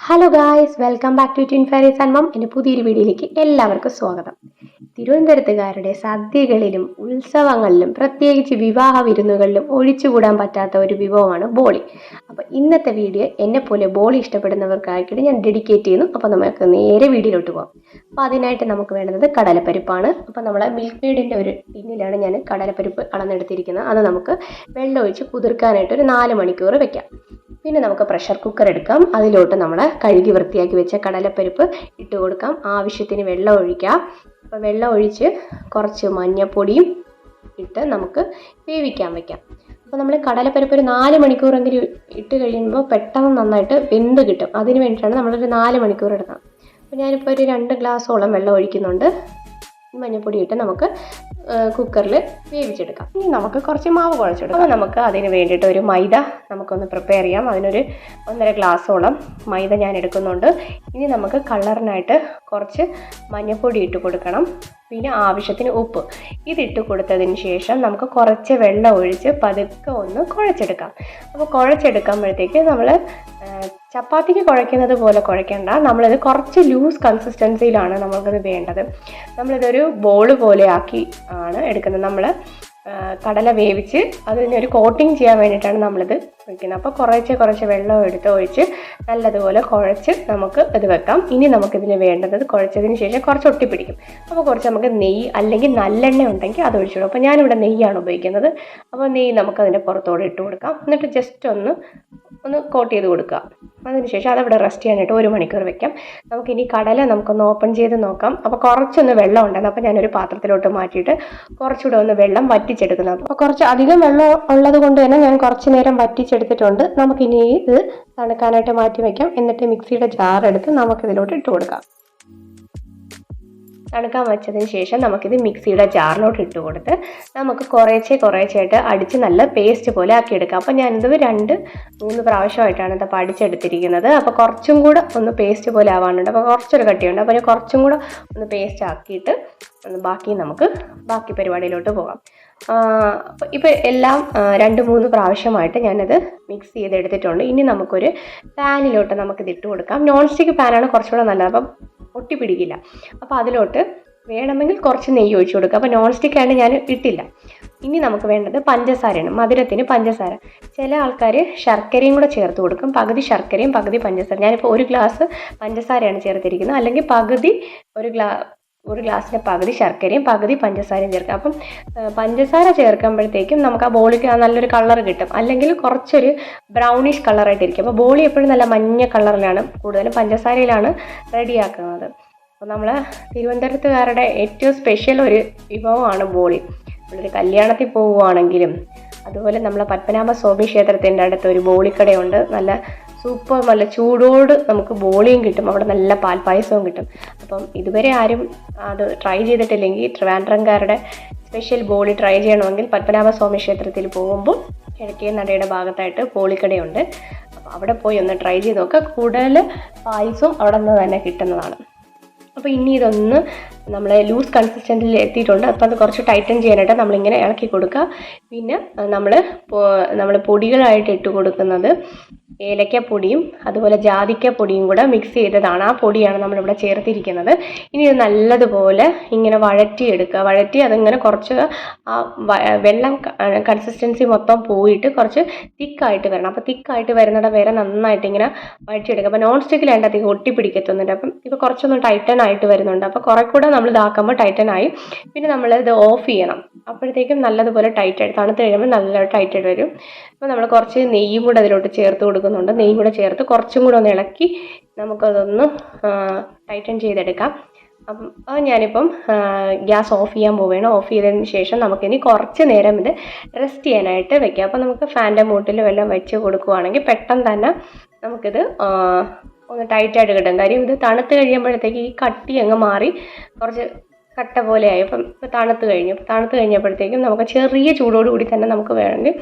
Hello guys welcome back to twin Faris അൻമം എന്റെ പുതിയൊരു വീഡിയോയിലേക്ക് എല്ലാവർക്കും സ്വാഗതം. തിരുവനന്തപുരത്തുകാരുടെ സദ്യകളിലും ഉത്സവങ്ങളിലും പ്രത്യേകിച്ച് വിവാഹ വിരുന്നുകളിലും ഒഴിച്ചുകൂടാൻ പറ്റാത്ത ഒരു വിഭവമാണ് ബോളി. അപ്പോൾ ഇന്നത്തെ വീഡിയോ എന്നെപ്പോലെ ബോളി ഇഷ്ടപ്പെടുന്നവർക്കായിട്ട് ഞാൻ ഡെഡിക്കേറ്റ് ചെയ്യുന്നു അപ്പോൾ നമുക്ക് നേരെ വീഡിയോയിലോട്ട് പോകാം അപ്പോൾ അതിനായിട്ട് നമുക്ക് വേണ്ടത് കടലപ്പരിപ്പാണ്. അപ്പോൾ നമ്മളെ മിൽക്ക് മെയ്ഡിന്റെ ഒരു ടിന്നിലാണ് ഞാൻ കടലപ്പരിപ്പ് അളന്നെടുത്തിരിക്കുന്നത്. അത് നമുക്ക് വെള്ളം ഒഴിച്ച് കുതിർക്കാനായിട്ട് ഒരു നാല് മണിക്കൂർ വെക്കാം. പിന്നെ നമുക്ക് പ്രഷർ കുക്കർ എടുക്കാം. അതിലോട്ട് നമ്മൾ കഴുകി വൃത്തിയാക്കി വെച്ച കടലപ്പരിപ്പ് ഇട്ട് കൊടുക്കാം. ആവശ്യത്തിന് വെള്ളം ഒഴിക്കാം. അപ്പോൾ വെള്ളം ഒഴിച്ച് കുറച്ച് മഞ്ഞൾപ്പൊടിയും ഇട്ട് നമുക്ക് വേവിക്കാൻ വയ്ക്കാം അപ്പോൾ നമ്മൾ കടലപ്പരിപ്പ് ഒരു നാല് മണിക്കൂറെങ്കിലും ഇട്ട് കഴിയുമ്പോൾ പെട്ടെന്ന് നന്നായിട്ട് വെന്ത് കിട്ടും. അതിന് വേണ്ടിയിട്ടാണ് നമ്മളൊരു നാല് മണിക്കൂർ എടുക്കുന്നത് അപ്പോൾ ഞാനിപ്പോൾ ഒരു രണ്ട് ഗ്ലാസ്സോളം വെള്ളം ഒഴിക്കുന്നുണ്ട്. മഞ്ഞൾപ്പൊടി ഇട്ട് നമുക്ക് കുക്കറിൽ വേവിച്ചെടുക്കാം. ഇനി നമുക്ക് കുറച്ച് മാവ് കുഴച്ചെടുക്കാം. അപ്പോൾ നമുക്ക് അതിന് വേണ്ടിയിട്ട് ഒരു മൈദ നമുക്കൊന്ന് പ്രിപ്പയർ ചെയ്യാം. അതിനൊരു ഒന്നര ഗ്ലാസ്സോളം മൈദ ഞാൻ എടുക്കുന്നുണ്ട്. ഇനി നമുക്ക് കളറിനായിട്ട് കുറച്ച് മഞ്ഞൾപ്പൊടി ഇട്ട് കൊടുക്കണം. പിന്നെ ആവശ്യത്തിന് ഉപ്പ്. ഇതിട്ട് കൊടുത്തതിന് ശേഷം നമുക്ക് കുറച്ച് വെള്ളം ഒഴിച്ച് പതുക്കെ ഒന്ന് കുഴച്ചെടുക്കാം. അപ്പോൾ കുഴച്ചെടുക്കുമ്പോഴത്തേക്ക് നമ്മൾ ചപ്പാത്തിക്ക് കുഴയ്ക്കുന്നത് പോലെ കുഴയ്ക്കേണ്ട. നമ്മളിത് കുറച്ച് ലൂസ് കൺസിസ്റ്റൻസിയിലാണ് നമ്മൾക്കത് വേണ്ടത്. നമ്മളിതൊരു ബോൾ പോലെ ആക്കി ആണ് എടുക്കുന്നത്. നമ്മൾ കടല വേവിച്ച് അതിനൊരു കോട്ടിങ് ചെയ്യാൻ വേണ്ടിയിട്ടാണ് നമ്മളിത് വയ്ക്കുന്നത് അപ്പോൾ കുറച്ച് കുറച്ച് വെള്ളം എടുത്ത് ഒഴിച്ച് നല്ലതുപോലെ കുഴച്ച് നമുക്ക് ഇത് വെക്കാം. ഇനി നമുക്കിതിന് വേണ്ടത് കുഴച്ചതിന് ശേഷം കുറച്ച് ഒട്ടിപ്പിടിക്കും. അപ്പോൾ കുറച്ച് നമുക്ക് നെയ്യ് അല്ലെങ്കിൽ നല്ലെണ്ണ ഉണ്ടെങ്കിൽ അത് ഒഴിച്ചു അപ്പോൾ ഞാനിവിടെ നെയ്യാണ് ഉപയോഗിക്കുന്നത്. അപ്പോൾ നെയ്യ് നമുക്ക് അതിന്റെ പുറത്തോടെ ഇട്ട് കൊടുക്കാം. എന്നിട്ട് ജസ്റ്റ് ഒന്ന് ഒന്ന് കോട്ട് ചെയ്ത് കൊടുക്കുക. അതിനുശേഷം അതവിടെ റെസ്റ്റ് ചെയ്യാനായിട്ട് ഒരു മണിക്കൂർ വെക്കാം. നമുക്കിനി കടല നമുക്കൊന്ന് ഓപ്പൺ ചെയ്ത് നോക്കാം. അപ്പോൾ കുറച്ചൊന്ന് വെള്ളം ഉണ്ടായിരുന്നു അപ്പോൾ ഞാനൊരു പാത്രത്തിലോട്ട് മാറ്റിയിട്ട് കുറച്ചുകൂടെ ഒന്ന് വെള്ളം വറ്റിച്ചെടുക്കുന്നത്. അപ്പോൾ കുറച്ച് അധികം വെള്ളം ഉള്ളത് കൊണ്ട് തന്നെ ഞാൻ കുറച്ച് നേരം വറ്റിച്ചെടുത്തിട്ടുണ്ട് നമുക്കിനി ഇത് തണുക്കാനായിട്ട് മാറ്റി വയ്ക്കാം എന്നിട്ട് മിക്സിയുടെ ജാർ എടുത്ത് നമുക്കിതിലോട്ട് ഇട്ട് കൊടുക്കാം. തണുക്കാൻ വെച്ചതിന് ശേഷം നമുക്കിത് മിക്സിയുടെ ജാറിലോട്ട് ഇട്ട് കൊടുത്ത് നമുക്ക് കുറേശ്ശെ കുറേശ്ശായിട്ട് അടിച്ച് നല്ല പേസ്റ്റ് പോലെ ആക്കി എടുക്കാം. അപ്പോൾ ഞാനിത് രണ്ട് മൂന്ന് പ്രാവശ്യമായിട്ടാണ് ഇത് അടിച്ചെടുത്തിരിക്കുന്നത്. അപ്പോൾ കുറച്ചും കൂടെ ഒന്ന് പേസ്റ്റ് പോലെ ആവാനുണ്ട്. അപ്പോൾ കുറച്ചൊരു കട്ടിയുണ്ട്. അപ്പോൾ ഞാൻ കുറച്ചും കൂടെ ഒന്ന് പേസ്റ്റ് ആക്കിയിട്ട് ബാക്കി നമുക്ക് ബാക്കി പരിപാടിയിലോട്ട് പോകാം. ഇപ്പോൾ എല്ലാം രണ്ട് മൂന്ന് പ്രാവശ്യമായിട്ട് ഞാനത് മിക്സ് ചെയ്തെടുത്തിട്ടുണ്ട്. ഇനി നമുക്കൊരു പാനിലോട്ട് നമുക്കിത് ഇട്ട് കൊടുക്കാം. നോൺ സ്റ്റിക്ക് പാനാണ് കുറച്ചുകൂടെ നല്ലത്. അപ്പം ഒട്ടിപ്പിടിക്കില്ല അപ്പോൾ അതിലോട്ട് വേണമെങ്കിൽ കുറച്ച് നെയ്യ് ഒഴിച്ചു കൊടുക്കുക അപ്പോൾ നോൺ സ്റ്റിക്കാണ് ഞാൻ ഇട്ടില്ല. ഇനി നമുക്ക് വേണ്ടത് പഞ്ചസാരയാണ്. മധുരത്തിന് പഞ്ചസാര. ചില ആൾക്കാർ ശർക്കരയും കൂടെ ചേർത്ത് കൊടുക്കും. പകുതി ശർക്കരയും പകുതി പഞ്ചസാര. ഞാനിപ്പോൾ ഒരു ഗ്ലാസ് പഞ്ചസാരയാണ് ചേർത്തിരിക്കുന്നത്. അല്ലെങ്കിൽ പകുതി ഒരു ഗ്ലാ ഒരു ഗ്ലാസ്സിന്റെ പകുതി ശർക്കരയും പകുതി പഞ്ചസാരയും ചേർക്കുക അപ്പം പഞ്ചസാര ചേർക്കുമ്പോഴത്തേക്കും നമുക്ക് ആ ബോളിക്ക് നല്ലൊരു കളർ കിട്ടും. അല്ലെങ്കിൽ കുറച്ചൊരു ബ്രൗണിഷ് കളറായിട്ടിരിക്കും അപ്പോൾ ബോളി എപ്പോഴും നല്ല മഞ്ഞ കളറിലാണ് കൂടുതലും പഞ്ചസാരയിലാണ് റെഡിയാക്കുന്നത് അപ്പോൾ നമ്മൾ തിരുവനന്തപുരത്തുകാരുടെ ഏറ്റവും സ്പെഷ്യൽ ഒരു വിഭവമാണ് ബോളി. നമ്മളൊരു കല്യാണത്തിൽ പോവുകയാണെങ്കിലും അതുപോലെ നമ്മളെ പത്മനാഭ സ്വാമി ക്ഷേത്രത്തിന്റെ അടുത്ത് ഒരു ബോളിക്കടയുണ്ട്. നല്ല സൂപ്പർ നല്ല ചൂടോട് നമുക്ക് ബോളിയും കിട്ടും. അവിടെ നല്ല പാൽപ്പായസവും കിട്ടും. അപ്പം ഇതുവരെ ആരും അത് ട്രൈ ചെയ്തിട്ടില്ലെങ്കിൽ ട്രിവാൻഡ്രംകാരുടെ സ്പെഷ്യൽ ബോളി ട്രൈ ചെയ്യണമെങ്കിൽ പത്മനാഭസ്വാമി ക്ഷേത്രത്തിൽ പോകുമ്പോൾ കിഴക്കേ നടയുടെ ഭാഗത്തായിട്ട് ബോളിക്കടയുണ്ട് അപ്പോൾ അവിടെ പോയി ഒന്ന് ട്രൈ ചെയ്ത് നോക്കുക കൂടുതൽ പായസവും അവിടെ നിന്ന് തന്നെ കിട്ടുന്നതാണ്. അപ്പോൾ ഇനി ഇതൊന്ന് നമ്മൾ ലൂസ് കൺസിസ്റ്റൻസിൽ എത്തിയിട്ടുണ്ട്. അപ്പോൾ അത് കുറച്ച് ടൈറ്റൻ ചെയ്യാനായിട്ട് നമ്മളിങ്ങനെ ഇളക്കി കൊടുക്കുക. പിന്നെ നമ്മൾ നമ്മൾ പൊടികളായിട്ട് ഇട്ട് കൊടുക്കുന്നത് ഏലക്കപ്പൊടിയും അതുപോലെ ജാതിക്കപ്പൊടിയും കൂടെ മിക്സ് ചെയ്തതാണ് ആ പൊടിയാണ് നമ്മളിവിടെ ചേർത്തിരിക്കുന്നത്. ഇനി ഇത് നല്ലതുപോലെ ഇങ്ങനെ വഴറ്റി എടുക്കുക വഴറ്റി അതിങ്ങനെ കുറച്ച് ആ വെള്ളം കൺസിസ്റ്റൻസി മൊത്തം പോയിട്ട് കുറച്ച് തിക്കായിട്ട് വരണം. അപ്പോൾ തിക്കായിട്ട് വരുന്നിടം വരെ നന്നായിട്ട് ഇങ്ങനെ വഴറ്റിയെടുക്കുക. അപ്പോൾ നോൺ സ്റ്റിക്കിലാണ്ട് അധികം ഒട്ടിപ്പിടിക്കത്തൊന്നുണ്ട് അപ്പം ഇപ്പോൾ കുറച്ചൊന്ന് ടൈറ്റൻ ആയിട്ട് വരുന്നുണ്ട്. അപ്പോൾ കുറെ കൂടെ നമ്മൾ ഇതാക്കുമ്പോൾ ടൈറ്റൻ ആയി. പിന്നെ നമ്മൾ ഇത് ഓഫ് ചെയ്യണം. അപ്പോഴത്തേക്കും നല്ലതുപോലെ ടൈറ്റ് ആയിട്ട് തണുത്ത് കഴിയുമ്പോൾ നല്ല ടൈറ്റ് ആയിട്ട് വരും. അപ്പോൾ നമ്മൾ കുറച്ച് നെയ്യും കൂടെ അതിലോട്ട് ചേർത്ത് കൊടുക്കുന്നുണ്ട്. നെയ്യും കൂടെ ചേർത്ത് കുറച്ചും കൂടെ ഒന്ന് ഇളക്കി നമുക്കതൊന്ന് ടൈറ്റൻ ചെയ്തെടുക്കാം. അപ്പോൾ ഞാനിപ്പം ഗ്യാസ് ഓഫ് ചെയ്യാൻ പോവുകയാണ്. ഓഫ് ചെയ്തതിന് ശേഷം നമുക്കിനി കുറച്ച് നേരം ഇത് റെസ്റ്റ് ചെയ്യാനായിട്ട് വെക്കാം. അപ്പോൾ നമുക്ക് ഫാന്റെ മൂട്ടിൽ വല്ലതും വെച്ച് കൊടുക്കുവാണെങ്കിൽ പെട്ടെന്ന് തന്നെ നമുക്കിത് ഒന്ന് ടൈറ്റായിട്ട് കിട്ടും. കാര്യം ഇത് തണുത്ത് കഴിയുമ്പോഴത്തേക്ക് ഈ കട്ടി അങ്ങ് മാറി കുറച്ച് കട്ട പോലെയായി അപ്പം തണുത്ത് കഴിഞ്ഞു. തണുത്ത് കഴിഞ്ഞപ്പോഴത്തേക്കും നമുക്ക് ചെറിയ ചൂടോടുകൂടി തന്നെ നമുക്ക് വേണമെങ്കിൽ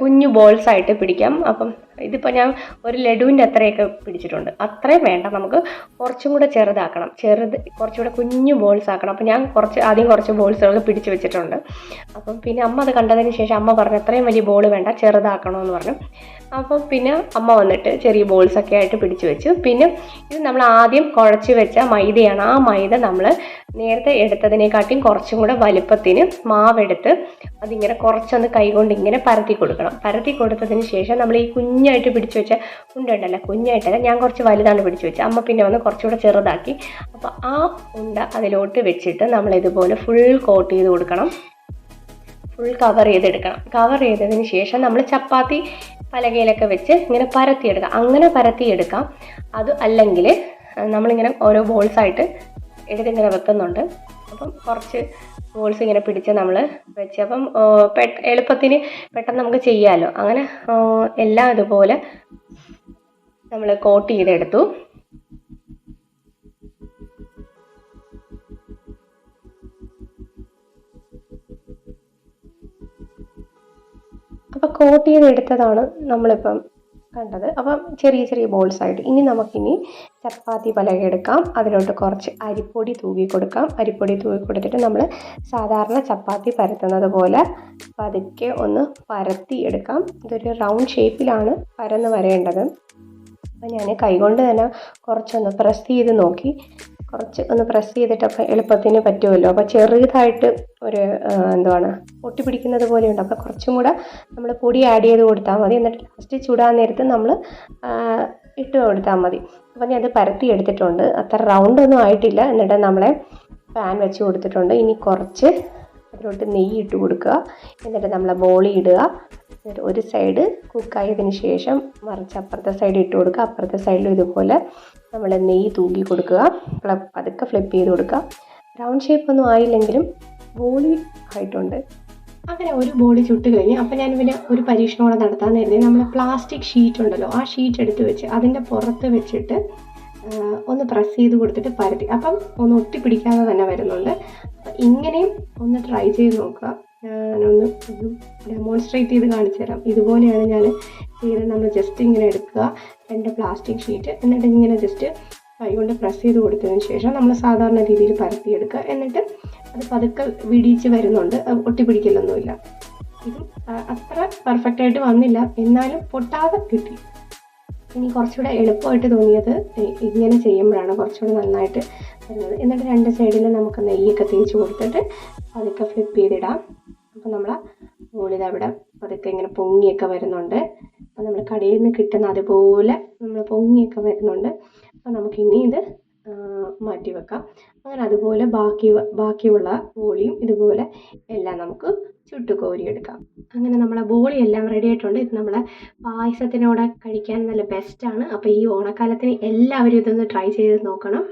കുഞ്ഞു ബോൾസ് ആയിട്ട് പിടിക്കാം. അപ്പം ഇതിപ്പോൾ ഞാൻ ഒരു ലഡുവിന്റെ അത്രയൊക്കെ പിടിച്ചിട്ടുണ്ട്. അത്രയും വേണ്ട നമുക്ക് കുറച്ചും കൂടെ ചെറുതാക്കണം. ചെറുത് കുറച്ചുകൂടെ കുഞ്ഞു ബോൾസ് ആക്കണം. അപ്പോൾ ഞാൻ കുറച്ച് ആദ്യം കുറച്ച് ബോൾസുകൾ പിടിച്ചു വെച്ചിട്ടുണ്ട്. അപ്പം പിന്നെ അമ്മ അത് കണ്ടതിന് ശേഷം അമ്മ പറഞ്ഞു അത്രയും വലിയ ബോൾ വേണ്ട ചെറുതാക്കണമെന്ന് പറഞ്ഞു. അപ്പം പിന്നെ അമ്മ വന്നിട്ട് ചെറിയ ബോൾസൊക്കെ ആയിട്ട് പിടിച്ചു വെച്ചു. പിന്നെ ഇത് നമ്മൾ ആദ്യം കുഴച്ച് വെച്ച മൈദയാണ്. ആ മൈദ നമ്മൾ നേരത്തെ എടുത്തതിനെക്കാട്ടിയും കുറച്ചും കൂടെ വലുപ്പത്തിന് മാവെടുത്ത് അതിങ്ങനെ കുറച്ചൊന്ന് കൈകൊണ്ട് ഇങ്ങനെ പരത്തി കൊടുക്കണം. പരത്തി കൊടുത്തതിന് ശേഷം നമ്മൾ ഈ കുഞ്ഞായിട്ട് പിടിച്ചു വെച്ച ഉണ്ടല്ല കുഞ്ഞായിട്ടല്ല ഞാൻ കുറച്ച് വലുതാണ് പിടിച്ചു വെച്ചത്. അമ്മ പിന്നെ വന്ന് കുറച്ചുകൂടെ ചെറുതാക്കി. അപ്പോൾ ആ ഉണ്ട അതിലോട്ട് വെച്ചിട്ട് നമ്മൾ ഇതുപോലെ ഫുൾ കോട്ട് ചെയ്ത് കൊടുക്കണം. ഫുൾ കവർ ചെയ്തെടുക്കണം. കവർ ചെയ്തതിന് ശേഷം നമ്മൾ ചപ്പാത്തി പലകയിലൊക്കെ വെച്ച് ഇങ്ങനെ പരത്തിയെടുക്കാം. അങ്ങനെ പരത്തിയെടുക്കാം. അത് അല്ലെങ്കിൽ നമ്മളിങ്ങനെ ഓരോ ബോൾസായിട്ട് എടുത്തിങ്ങനെ വെക്കുന്നുണ്ട്. അപ്പം കുറച്ച് ബോൾസ് ഇങ്ങനെ പിടിച്ച് നമ്മൾ വെച്ച്. അപ്പം എളുപ്പത്തിന് പെട്ടെന്ന് നമുക്ക് ചെയ്യാമല്ലോ അങ്ങനെ എല്ലാം ഇതുപോലെ നമ്മൾ കോട്ട് ചെയ്തെടുത്തു. അപ്പോൾ കോട്ട് ചെയ്തെടുത്തതാണ് നമ്മളിപ്പം കണ്ടത്. അപ്പം ചെറിയ ചെറിയ ബോൾസ് ആയിട്ട്. ഇനി നമുക്കിനി ചപ്പാത്തി പലക എടുക്കാം. അതിലോട്ട് കുറച്ച് അരിപ്പൊടി തൂകി കൊടുക്കാം. അരിപ്പൊടി തൂകി കൊടുത്തിട്ട് നമ്മൾ സാധാരണ ചപ്പാത്തി പരത്തുന്നത് പോലെ പതുക്കെ ഒന്ന് പരത്തി എടുക്കാം. ഇതൊരു റൗണ്ട് ഷേപ്പിലാണ് പരന്ന് വരേണ്ടത്. അപ്പം ഞാൻ കൈകൊണ്ട് തന്നെ കുറച്ചൊന്ന് പ്രസ് ചെയ്ത് നോക്കി. കുറച്ച് ഒന്ന് പ്രസ് ചെയ്തിട്ട് അപ്പോൾ എളുപ്പത്തിന് പറ്റുമല്ലോ. അപ്പോൾ ചെറുതായിട്ട് ഒരു എന്തുവാണ് ഒട്ടിപ്പിടിക്കുന്നത് പോലെയുണ്ട്. അപ്പോൾ കുറച്ചും കൂടെ നമ്മൾ പൊടി ആഡ് ചെയ്ത് കൊടുത്താൽ മതി. എന്നിട്ട് ലാസ്റ്റ് ചൂടാൻ നേരത്ത് നമ്മൾ ഇട്ട് കൊടുത്താൽ മതി. അപ്പോൾ ഞാൻ അത് പരത്തി എടുത്തിട്ടുണ്ട്. അത്ര റൗണ്ട് ഒന്നും ആയിട്ടില്ല. എന്നിട്ട് നമ്മളെ പാൻ വെച്ച് കൊടുത്തിട്ടുണ്ട്. ഇനി കുറച്ച് അതിലോട്ട് നെയ്യ് ഇട്ട് കൊടുക്കുക. എന്നിട്ട് നമ്മളെ ബോളി ഇടുക. എന്നിട്ട് ഒരു സൈഡ് കുക്കായതിന് ശേഷം മറിച്ച് അപ്പുറത്തെ സൈഡ് ഇട്ട് കൊടുക്കുക. അപ്പുറത്തെ സൈഡിലും ഇതുപോലെ നമ്മൾ നെയ്യ് തൂക്കി കൊടുക്കുക. പതുക്കെ ഫ്ലിപ്പ് ചെയ്ത് കൊടുക്കുക. റൗണ്ട് ഷേപ്പ് ഒന്നും ആയില്ലെങ്കിലും ബോളി ആയിട്ടുണ്ട്. അങ്ങനെ ഒരു ബോളി ചുട്ട് കഴിഞ്ഞ് അപ്പം ഞാൻ പിന്നെ ഒരു പരീക്ഷണം കൂടെ നടത്താൻ കരുതി നമ്മൾ പ്ലാസ്റ്റിക് ഷീറ്റ് ഉണ്ടല്ലോ ആ ഷീറ്റ് എടുത്ത് വെച്ച് അതിന്റെ പുറത്ത് വെച്ചിട്ട് ഒന്ന് പ്രസ് ചെയ്ത് കൊടുത്തിട്ട് പരത്തി. അപ്പം ഒന്ന് ഒട്ടിപ്പിടിക്കാതെ തന്നെ വരുന്നുണ്ട്. അപ്പം ഇങ്ങനെയും ഒന്ന് ട്രൈ ചെയ്ത് നോക്കുക. ഞാനൊന്ന് ഡെമോൺസ്ട്രേറ്റ് ചെയ്ത് കാണിച്ചു തരാം. ഇതുപോലെയാണ് ഞാൻ ചെയ്യുന്നത് നമ്മൾ ജസ്റ്റ് ഇങ്ങനെ എടുക്കുക. രണ്ട് പ്ലാസ്റ്റിക് ഷീറ്റ് എന്നിട്ട് ഇങ്ങനെ ജസ്റ്റ് കൈകൊണ്ട് പ്രസ് ചെയ്ത് കൊടുത്തതിന് ശേഷം നമ്മൾ സാധാരണ രീതിയിൽ പരത്തിയെടുക്കുക. എന്നിട്ട് അത് പതുക്കെ വിടിയിച്ച് വരുന്നുണ്ട്. ഒട്ടിപ്പിടിക്കലൊന്നുമില്ല. ഇത് അത്ര പെർഫെക്റ്റ് ആയിട്ട് വന്നില്ല. എന്നാലും പൊട്ടാതെ കിട്ടി. ഇനി കുറച്ചുകൂടെ എളുപ്പമായിട്ട് തോന്നിയത് ഇങ്ങനെ ചെയ്യുമ്പോഴാണ് കുറച്ചുകൂടെ നന്നായിട്ട് വരുന്നത്. എന്നിട്ട് രണ്ട് സൈഡിൽ നമുക്ക് നെയ്യൊക്കെ തേച്ച് കൊടുത്തിട്ട് പതുക്കെ ഫ്ലിപ്പ് ചെയ്തിടാം. അപ്പോൾ നമ്മൾ മുകളിൽ അവിടെ പതുക്കെ ഇങ്ങനെ പൊങ്ങിയൊക്കെ വരുന്നുണ്ട്. അപ്പോൾ നമ്മൾ കടയിൽ നിന്ന് കിട്ടുന്ന അതുപോലെ നമ്മൾ പൊങ്ങിയൊക്കെ വരുന്നുണ്ട്. അപ്പോൾ നമുക്ക് ഇനി ഇത് മാറ്റി വെക്കാം. അങ്ങനെ അതുപോലെ ബാക്കി ബാക്കിയുള്ള ബോളിയും ഇതുപോലെ എല്ലാം നമുക്ക് ചുട്ട് കോരിയെടുക്കാം അങ്ങനെ നമ്മളെ ബോളി എല്ലാം റെഡി ആയിട്ടുണ്ട്. ഇത് നമ്മളെ പായസത്തിനോടെ കഴിക്കാൻ നല്ല ബെസ്റ്റാണ് അപ്പോൾ ഈ ഓണക്കാലത്തിന് എല്ലാവരും ഇതൊന്ന് ട്രൈ ചെയ്ത് നോക്കണം.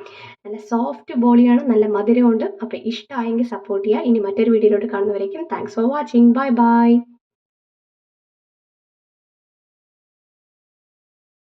നല്ല സോഫ്റ്റ് ബോളിയാണ് നല്ല മധുരമുണ്ട്. അപ്പോൾ ഇഷ്ടമായെങ്കിൽ സപ്പോർട്ട് ചെയ്യുക. ഇനി മറ്റൊരു വീഡിയോയിലോട്ട് കാണുന്നവരേക്കും thanks for watching bye bye